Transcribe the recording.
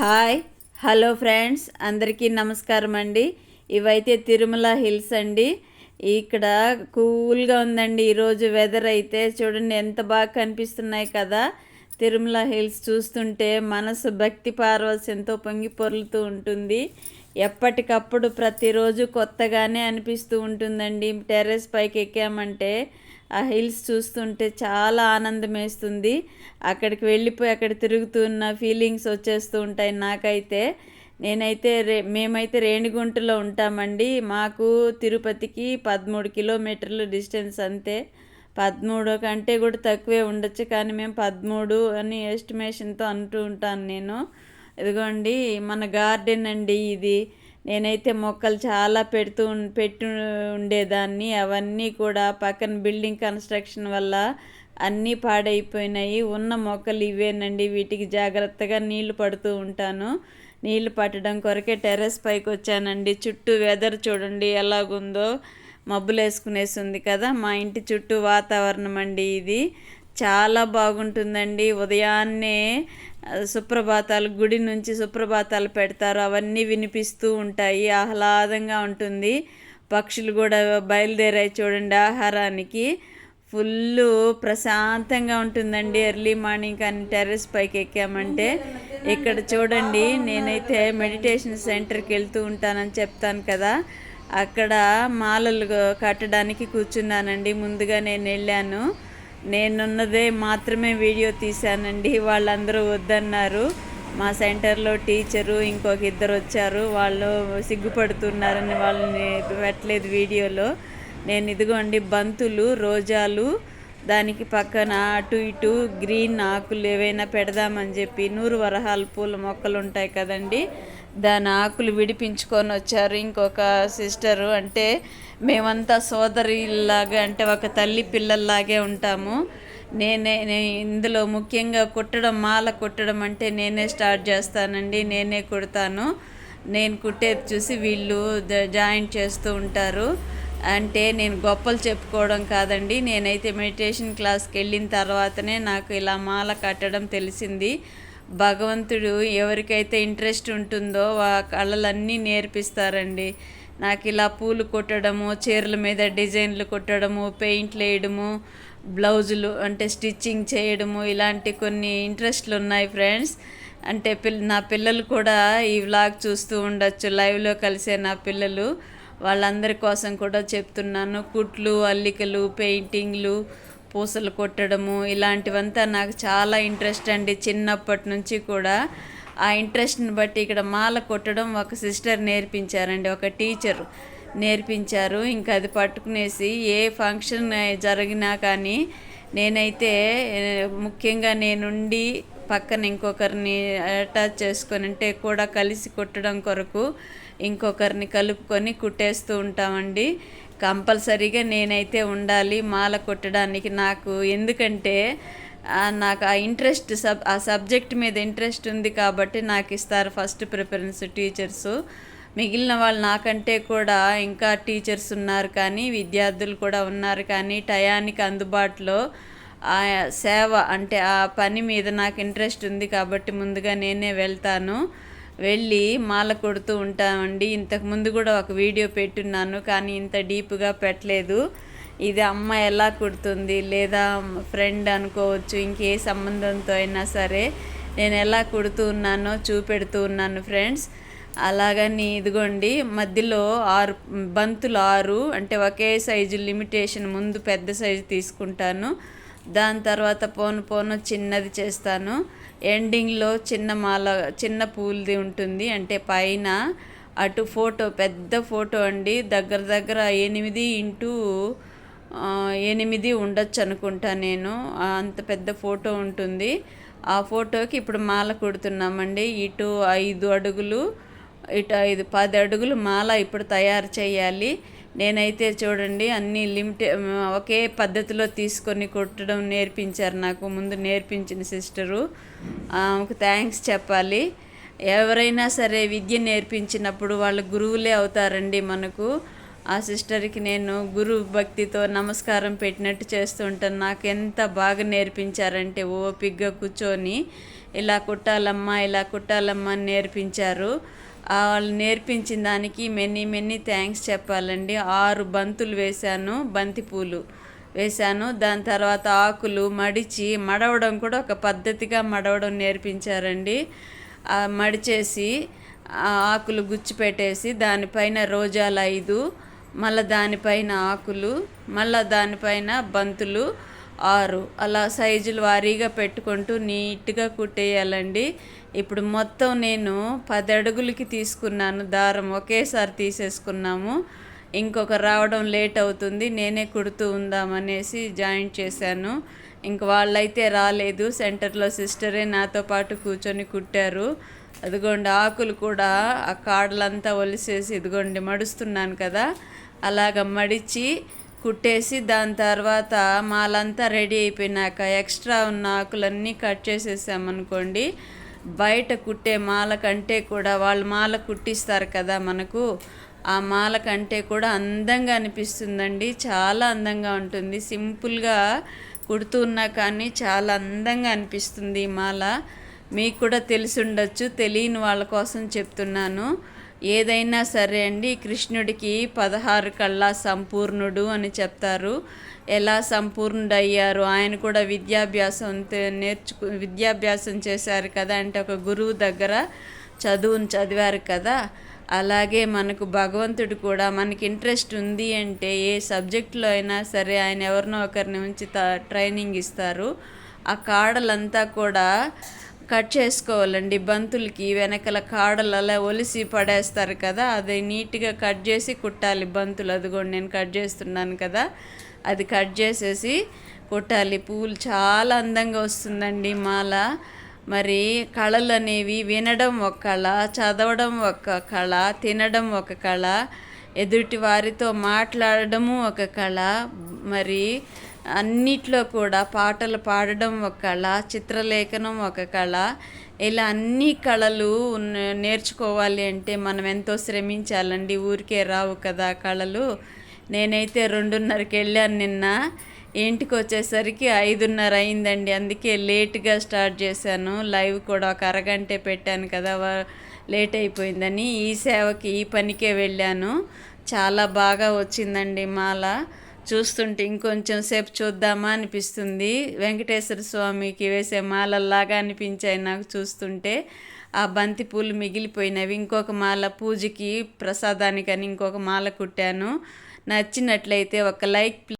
Hi hello friends అందరికీ నమస్కారం అండి. ఇవైతే తిరుమల హిల్స్ అండి. ఇక్కడ కూల్గా ఉందండి. ఈరోజు వెదర్ అయితే చూడండి ఎంత బాగా కనిపిస్తున్నాయి కదా. తిరుమల హిల్స్ చూస్తుంటే మనసు భక్తి ఎంతో పొంగి పొర్లుతూ ఉంటుంది. ఎప్పటికప్పుడు ప్రతిరోజు కొత్తగానే అనిపిస్తూ ఉంటుందండి. టెర్రస్ పైకి ఎక్కామంటే ఆ హిల్స్ చూస్తుంటే చాలా ఆనందం వేస్తుంది. అక్కడికి వెళ్ళిపోయి అక్కడ తిరుగుతున్న ఫీలింగ్స్ వచ్చేస్తూ ఉంటాయి. నాకైతే నేనైతే రే మేమైతే రేణిగుంటలో ఉంటామండి. మాకు తిరుపతికి పదమూడు కిలోమీటర్లు డిస్టెన్స్ అంతే. పదమూడు కంటే కూడా తక్కువే ఉండొచ్చు. కానీ మేము పదమూడు అని ఎస్టిమేషన్తో అంటూ ఉంటాను నేను. ఇదిగోండి మన గార్డెన్ అండి ఇది. నేనైతే మొక్కలు చాలా పెడుతూ పెట్టి ఉండేదాన్ని. అవన్నీ కూడా పక్కన బిల్డింగ్ కన్స్ట్రక్షన్ వల్ల అన్నీ పాడైపోయినాయి. ఉన్న మొక్కలు ఇవేనండి. వీటికి జాగ్రత్తగా నీళ్ళు పడుతూ ఉంటాను. నీళ్ళు పట్టడం కొరకే టెర్రస్ పైకి వచ్చానండి. చుట్టూ వెదర్ చూడండి ఎలాగుందో. మబ్బులు వేసుకునేసింది కదా మా ఇంటి చుట్టూ వాతావరణం అండి ఇది. చాలా బాగుంటుందండి. ఉదయాన్నే సుప్రభాతాలు గుడి నుంచి సుప్రభాతాలు పెడతారు. అవన్నీ వినిపిస్తూ ఉంటాయి. ఆహ్లాదంగా ఉంటుంది. పక్షులు కూడా బయలుదేరాయి చూడండి ఆహారానికి. ఫుల్ ప్రశాంతంగా ఉంటుందండి. ఎర్లీ మార్నింగ్ కానీ టెర్రస్ పైకి ఎక్కామంటే. ఇక్కడ చూడండి నేనైతే మెడిటేషన్ సెంటర్కి వెళ్తూ ఉంటానని చెప్తాను కదా. అక్కడ మాలలు కట్టడానికి కూర్చున్నానండి. ముందుగా నేను వెళ్ళాను. నేనున్నదే మాత్రమే వీడియో తీశానండి. వాళ్ళందరూ వద్దన్నారు. మా సెంటర్లో టీచరు ఇంకొక ఇద్దరు వచ్చారు. వాళ్ళు సిగ్గుపడుతున్నారని వాళ్ళని పెట్టలేదు వీడియోలో. నేను ఇదిగోండి బంతులు రోజాలు దానికి పక్కన అటు ఇటు గ్రీన్ ఆకులు ఏవైనా పెడదామని చెప్పి నూరు వరహాల పూల మొక్కలు ఉంటాయి కదండి. దాని ఆకులు విడిపించుకొని వచ్చారు ఇంకొక సిస్టరు. అంటే మేమంతా సోదరిలాగా అంటే ఒక తల్లి పిల్లల్లాగే ఉంటాము. నేనే ఇందులో ముఖ్యంగా కుట్టడం మాల కుట్టడం అంటే నేనే స్టార్ట్ చేస్తానండి నేనే కుడతాను. నేను కుట్టేది చూసి వీళ్ళు జాయిన్ చేస్తూ ఉంటారు. అంటే నేను గొప్పలు చెప్పుకోవడం కాదండి. నేనైతే మెడిటేషన్ క్లాస్కి వెళ్ళిన తర్వాతనే నాకు ఇలా మాల కట్టడం తెలిసింది. భగవంతుడు ఎవరికైతే ఇంట్రెస్ట్ ఉంటుందో ఆ కళలన్నీ నేర్పిస్తారండి. నాకు ఇలా పూలు కొట్టడము చీరల మీద డిజైన్లు కొట్టడము పెయింట్లు వేయడము బ్లౌజులు అంటే స్టిచ్చింగ్ చేయడము ఇలాంటి కొన్ని ఇంట్రెస్ట్లు ఉన్నాయి ఫ్రెండ్స్. అంటే పిల్ నా పిల్లలు కూడా ఈ వ్లాగ్ చూస్తూ ఉండొచ్చు. లైవ్లో కలిసే నా పిల్లలు. వాళ్ళందరి కోసం కూడా చెప్తున్నాను. కుట్లు అల్లికలు పెయింటింగ్లు పూసలు కొట్టడము ఇలాంటివంతా నాకు చాలా ఇంట్రెస్ట్ అండి చిన్నప్పటి నుంచి కూడా. ఆ ఇంట్రెస్ట్ని బట్టి ఇక్కడ మాల కొట్టడం ఒక సిస్టర్ నేర్పించారండి ఒక టీచర్ నేర్పించారు. ఇంకా అది పట్టుకునేసి ఏ ఫంక్షన్ జరిగినా కానీ నేనైతే ముఖ్యంగా నేనుండి పక్కన ఇంకొకరిని అటాచ్ చేసుకొని అంటే కూడా కలిసి కొట్టడం కొరకు ఇంకొకరిని కలుపుకొని కుట్టేస్తూ ఉంటామండి. కంపల్సరీగా నేనైతే ఉండాలి మాల కొట్టడానికి. నాకు ఎందుకంటే నాకు ఆ ఇంట్రెస్ట్ సబ్ ఆ సబ్జెక్ట్ మీద ఇంట్రెస్ట్ ఉంది కాబట్టి నాకు ఇస్తారు ఫస్ట్ ప్రిఫరెన్స్ టీచర్సు. మిగిలిన వాళ్ళు నాకంటే కూడా ఇంకా టీచర్స్ ఉన్నారు కానీ విద్యార్థులు కూడా ఉన్నారు కానీ టయానికి అందుబాటులో ఆ సేవ అంటే ఆ పని మీద నాకు ఇంట్రెస్ట్ ఉంది కాబట్టి ముందుగా నేనే వెళ్తాను. వెళ్ళి మాల కొడుతూ ఉంటామండి. ఇంతకుముందు కూడా ఒక వీడియో పెట్టున్నాను కానీ ఇంత డీప్గా పెట్టలేదు. ఇది అమ్మ ఎలా కుడుతుంది లేదా ఫ్రెండ్ అనుకోవచ్చు ఇంకే సంబంధంతో అయినా సరే నేను ఎలా కుడుతూ ఉన్నానో చూపెడుతూ ఉన్నాను ఫ్రెండ్స్. అలాగని ఇదిగోండి మధ్యలో ఆరు బంతులు ఆరు అంటే ఒకే సైజు లిమిటేషన్ ముందు పెద్ద సైజు తీసుకుంటాను. దాని తర్వాత పోను పోను చిన్నది చేస్తాను. ఎండింగ్లో చిన్న మాల చిన్న పూలది ఉంటుంది. అంటే పైన అటు ఫోటో పెద్ద ఫోటో అండి. దగ్గర దగ్గర ఎనిమిది ఇంటూ ఎనిమిది ఉండొచ్చు అనుకుంటా నేను. అంత పెద్ద ఫోటో ఉంటుంది. ఆ ఫోటోకి ఇప్పుడు మాల కుడుతున్నామండి. ఇటు ఐదు అడుగులు ఇటు ఐదు పది అడుగులు మాల ఇప్పుడు తయారు చేయాలి. నేనైతే చూడండి అన్ని లిమిట్ ఒకే పద్ధతిలో తీసుకొని కుట్టడం నేర్పించారు నాకు. ముందు నేర్పించిన సిస్టరు. ఆమెకు థ్యాంక్స్ చెప్పాలి. ఎవరైనా సరే విద్య నేర్పించినప్పుడు వాళ్ళ గురువులే అవుతారండి మనకు. ఆ సిస్టర్కి నేను గురు భక్తితో నమస్కారం పెట్టినట్టు చేస్తుంటాను నాకు ఎంత బాగా నేర్పించారంటే ఓపిగ్గా కూర్చొని ఇలా కుట్టాలమ్మా ఇలా కుట్టాలమ్మా అని నేర్పించారు. వాళ్ళు నేర్పించిన దానికి మెనీ మెనీ థ్యాంక్స్ చెప్పాలండి. ఆరు బంతులు వేశాను బంతిపూలు వేశాను. దాని తర్వాత ఆకులు మడిచి మడవడం కూడా ఒక పద్ధతిగా మడవడం నేర్పించారండి. మడిచేసి ఆకులు గుచ్చి పెట్టేసి దానిపైన రోజాలు ఐదు మళ్ళీ దానిపైన ఆకులు మళ్ళీ దానిపైన బంతులు ఆరు. అలా సైజులు వారీగా పెట్టుకుంటూ నీట్గా కుట్టేయాలండి. ఇప్పుడు మొత్తం నేను పది అడుగులకి తీసుకున్నాను. దారం ఒకేసారి తీసేసుకున్నాము. ఇంకొక రావడం లేట్ అవుతుంది. నేనే కుడుతూ ఉందామనేసి జాయిన్ చేశాను. ఇంక వాళ్ళైతే రాలేదు. సెంటర్లో సిస్టరే నాతో పాటు కూర్చొని కుట్టారు. అదిగోండి ఆకులు కూడా ఆ కాడలంతా ఒలిసేసి ఇదిగోండి మడుస్తున్నాను కదా. అలాగ మడిచి కుట్టేసి దాని తర్వాత మాలంతా రెడీ అయిపోయినాక ఎక్స్ట్రా ఉన్న ఆకులన్నీ కట్ చేసేసామనుకోండి బయట కుట్టే మాల కంటే కూడా వాళ్ళు మాల కుట్టిస్తారు కదా మనకు. ఆ మాల కంటే కూడా అందంగా అనిపిస్తుందండి. చాలా అందంగా ఉంటుంది. సింపుల్గా కుడుతున్నా కానీ చాలా అందంగా అనిపిస్తుంది ఈ మాల. మీకు కూడా తెలిసి ఉండొచ్చు. తెలియని వాళ్ళ కోసం చెప్తున్నాను. ఏదైనా సరే అండి కృష్ణుడికి పదహారు కళ్ళ సంపూర్ణుడు అని చెప్తారు. ఎలా సంపూర్ణుడయ్యారు? ఆయన కూడా విద్యాభ్యాసం నేర్చుకు విద్యాభ్యాసం చేశారు కదా అంటే ఒక గురువు దగ్గర చదువును చదివారు కదా. అలాగే మనకు భగవంతుడు కూడా మనకి ఇంట్రెస్ట్ ఉంది అంటే ఏ సబ్జెక్ట్లో అయినా సరే ఆయన ఎవరినో ఒకరిని ఉంచి ట్రైనింగ్ ఇస్తారు. ఆ కాడలంతా కూడా కట్ చేసుకోవాలండి. బంతులకి వెనకల కాడలు అలా ఒలిసి పడేస్తారు కదా అది నీట్గా కట్ చేసి కుట్టాలి బంతులు. అదిగోండి నేను కట్ చేస్తున్నాను కదా. అది కట్ చేసేసి కుట్టాలి. పూలు చాలా అందంగా వస్తుందండి మాల. మరి కళలు అనేవి వినడం ఒక కళ చదవడం ఒక కళ తినడం ఒక కళ ఎదుటి వారితో మాట్లాడడము ఒక కళ. మరి అన్నిట్లో కూడా పాటలు పాడడం ఒక కళ చిత్రలేఖనం ఒక కళ. ఇలా అన్ని కళలు నేర్చుకోవాలి అంటే మనం ఎంతో శ్రమించాలండి. ఊరికే రావు కదా కళలు. నేనైతే రెండున్నరకి వెళ్ళాను నిన్న. ఇంటికి వచ్చేసరికి ఐదున్నర అయిందండి. అందుకే లేట్గా స్టార్ట్ చేశాను. లైవ్ కూడా ఒక అరగంటే పెట్టాను కదా లేట్ అయిపోయిందని. ఈ సేవకి ఈ పనికే వెళ్ళాను. చాలా బాగా వచ్చిందండి మాల. చూస్తుంటే ఇంకొంచెం సేపు చూద్దామా అనిపిస్తుంది. వెంకటేశ్వర స్వామికి వేసే మాలల్లాగా అనిపించాయి నాకు చూస్తుంటే. ఆ బంతి పూలు మిగిలిపోయినవి. ఇంకొక మాల పూజకి ప్రసాదానికని ఇంకొక మాల కుట్టాను. నచ్చినట్లయితే ఒక లైక్